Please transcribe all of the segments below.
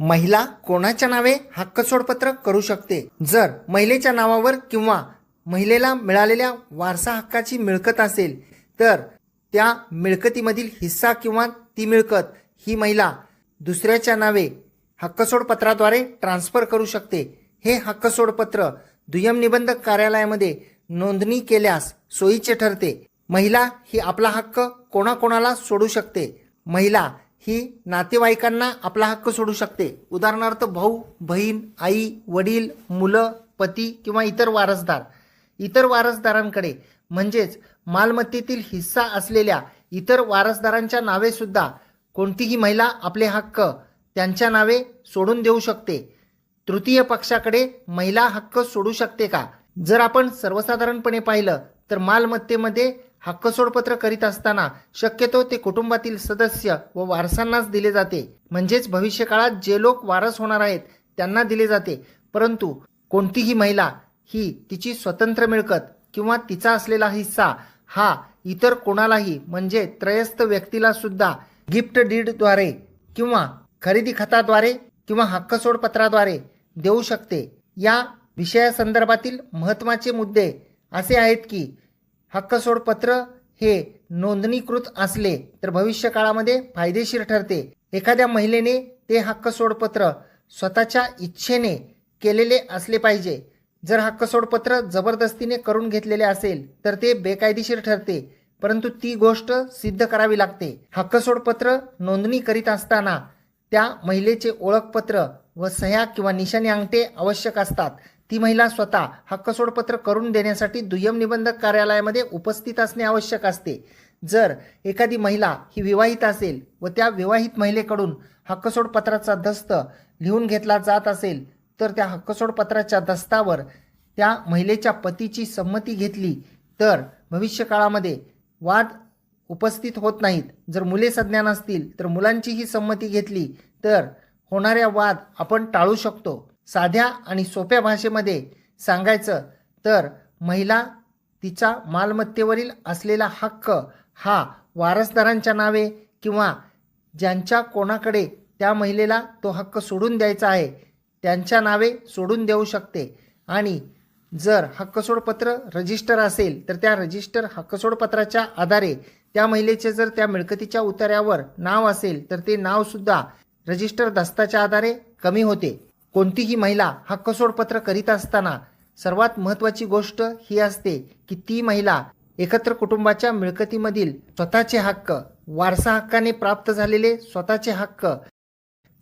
महिला कोणाच्या नावे हक्क सोडपत्र करू शकते? जर महिलेच्या नावावर किंवा महिलेला मिळालेल्या वारसा हक्काची मिळकत असेल तर त्या मिळकतीमधील हिस्सा किंवा ती मिळकत ही महिला दुसऱ्याच्या नावे हक्कसोडपत्राद्वारे ट्रान्स्फर करू शकते. हे हक्कसोडपत्र दुय्यम निबंधक कार्यालयामध्ये नोंदणी केल्यास सोयीचे ठरते. महिला ही आपला हक्क कोणाकोणाला सोडू शकते? महिला ही नातेवाईकांना आपला हक्क सोडू शकते. उदाहरणार्थ भाऊ बहीण आई वडील मुलं पती किंवा इतर वारसदार. इतर वारसदारांकडे म्हणजेच मालमत्तेतील हिस्सा असलेल्या इतर वारसदारांच्या नावे सुद्धा कोणतीही महिला आपले हक्क त्यांच्या नावे सोडून देऊ शकते. तृतीय पक्षाकडे महिला हक्क सोडू शकते का? जर आपण सर्वसाधारणपणे पाहिलं तर मालमत्तेमध्ये हक्कसोडपत्र करीत असताना शक्यतो ते कुटुंबातील सदस्य व वारसांनाच दिले जाते. म्हणजेच भविष्यकाळात जे लोक वारस होणार आहेत त्यांना दिले जाते. परंतु कोणतीही महिला ही तिची स्वतंत्र मिळकत किंवा तिचा असलेला हिस्सा हा इतर कोणालाही म्हणजे त्रयस्थ व्यक्तीला सुद्धा गिफ्ट डीडद्वारे किंवा खरेदी खताद्वारे किंवा हक्कसोडपत्राद्वारे देऊ शकते. या विषयासंदर्भातील महत्त्वाचे मुद्दे असे आहेत की हक्कसोड पत्र हे नोंदणीकृत असले तर भविष्य काळामध्ये फायदेशीर ठरते. एखाद्या महिलेने ते हक्कसोडपत्र स्वतःच्या इच्छेने केलेले असले पाहिजे. जर हक्कसोडपत्र जबरदस्तीने करून घेतलेले असेल तर ते बेकायदेशीर ठरते परंतु ती गोष्ट सिद्ध करावी लागते. हक्कसोडपत्र नोंदणी करीत असताना त्या महिलेचे ओळखपत्र व सह्या किंवा निशाणी अंगठे आवश्यक असतात. ती महिला स्वतः हक्कसोडपत्र करून देण्यासाठी दुय्यम निबंधक कार्यालयामध्ये उपस्थित असणे आवश्यक असते. जर एखादी महिला ही विवाहित असेल व त्या विवाहित महिलेकडून हक्कसोडपत्राचा दस्त लिहून घेतला जात असेल तर त्या हक्कसोडपत्राच्या दस्तावर त्या महिलेच्या पतीची संमती घेतली तर भविष्यकाळामध्ये वाद उपस्थित होत नाहीत. जर मुले सज्ञान असतील तर मुलांचीही संमती घेतली तर होणाऱ्या वाद आपण टाळू शकतो. साध्या आणि सोप्या भाषेमध्ये सांगायचं तर महिला तिचा मालमत्तेवरील असलेला हक्क हा वारसदारांच्या नावे किंवा ज्यांच्या कोणाकडे त्या महिलेला तो हक्क सोडून द्यायचा आहे त्यांच्या नावे सोडून देऊ शकते. आणि जर हक्कसोडपत्र रजिस्टर असेल तर त्या रजिस्टर हक्कसोडपत्राच्या आधारे त्या महिलेचे जर त्या मिळकतीच्या उतार्यावर नाव असेल तर ते नावसुद्धा रजिस्टर दस्ताच्या आधारे कमी होते. कोणतीही महिला हक्कसोडपत्र करीत असताना सर्वात महत्त्वाची गोष्ट ही असते की ती महिला एकत्र कुटुंबाच्या मिळकतीमधील स्वतःचे हक्क वारसा हक्काने प्राप्त झालेले स्वतःचे हक्क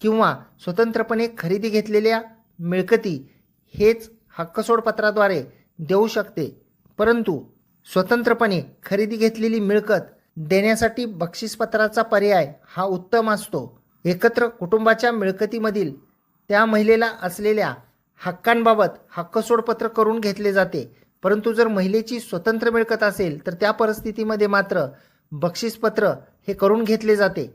किंवा स्वतंत्रपणे खरेदी घेतलेल्या मिळकती हेच हक्कसोडपत्राद्वारे देऊ शकते. परंतु स्वतंत्रपणे खरेदी घेतलेली मिळकत देण्यासाठी बक्षीसपत्राचा पर्याय हा उत्तम असतो. एकत्र कुटुंबाच्या मिळकतीमधील त्या महिलेला असलेल्या हक्कांबाबत हक्कसोडपत्र करून घेतले जाते. परंतु जर महिलेची स्वतंत्र मिळकत असेल तर त्या परिस्थितीमध्ये मात्र बक्षीसपत्र हे करून घेतले जाते.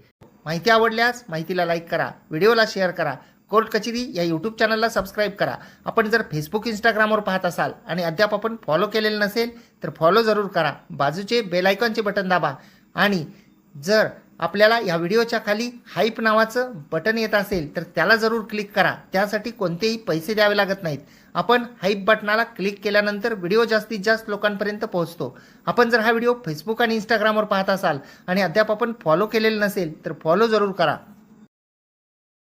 माहिती आवडल्यास माहितीला लाईक करा व्हिडिओला शेअर करा कोर्ट कचेरी या यूट्यूब चॅनलला सबस्क्राईब करा. आपण जर फेसबुक इंस्टाग्रामवर पाहत असाल आणि अद्याप आपण फॉलो केलेलं नसेल तर फॉलो जरूर करा. बाजूचे बेलायकॉनचे बटन दाबा. आणि जर आपल्याला या व्हिडिओच्या खाली हाईप नावाचं बटन येत असेल तर त्याला जरूर क्लिक करा. त्यासाठी कोणतेही पैसे द्यावे लागत नाहीत. आपण हाईप बटनाला क्लिक केल्यानंतर व्हिडिओ जास्तीत जास्त लोकांपर्यंत पोहोचतो. आपण जर हा व्हिडिओ फेसबुक आणि इंस्टाग्रामवर पाहत असाल आणि अद्याप आपण फॉलो केलेलं नसेल तर फॉलो जरूर करा.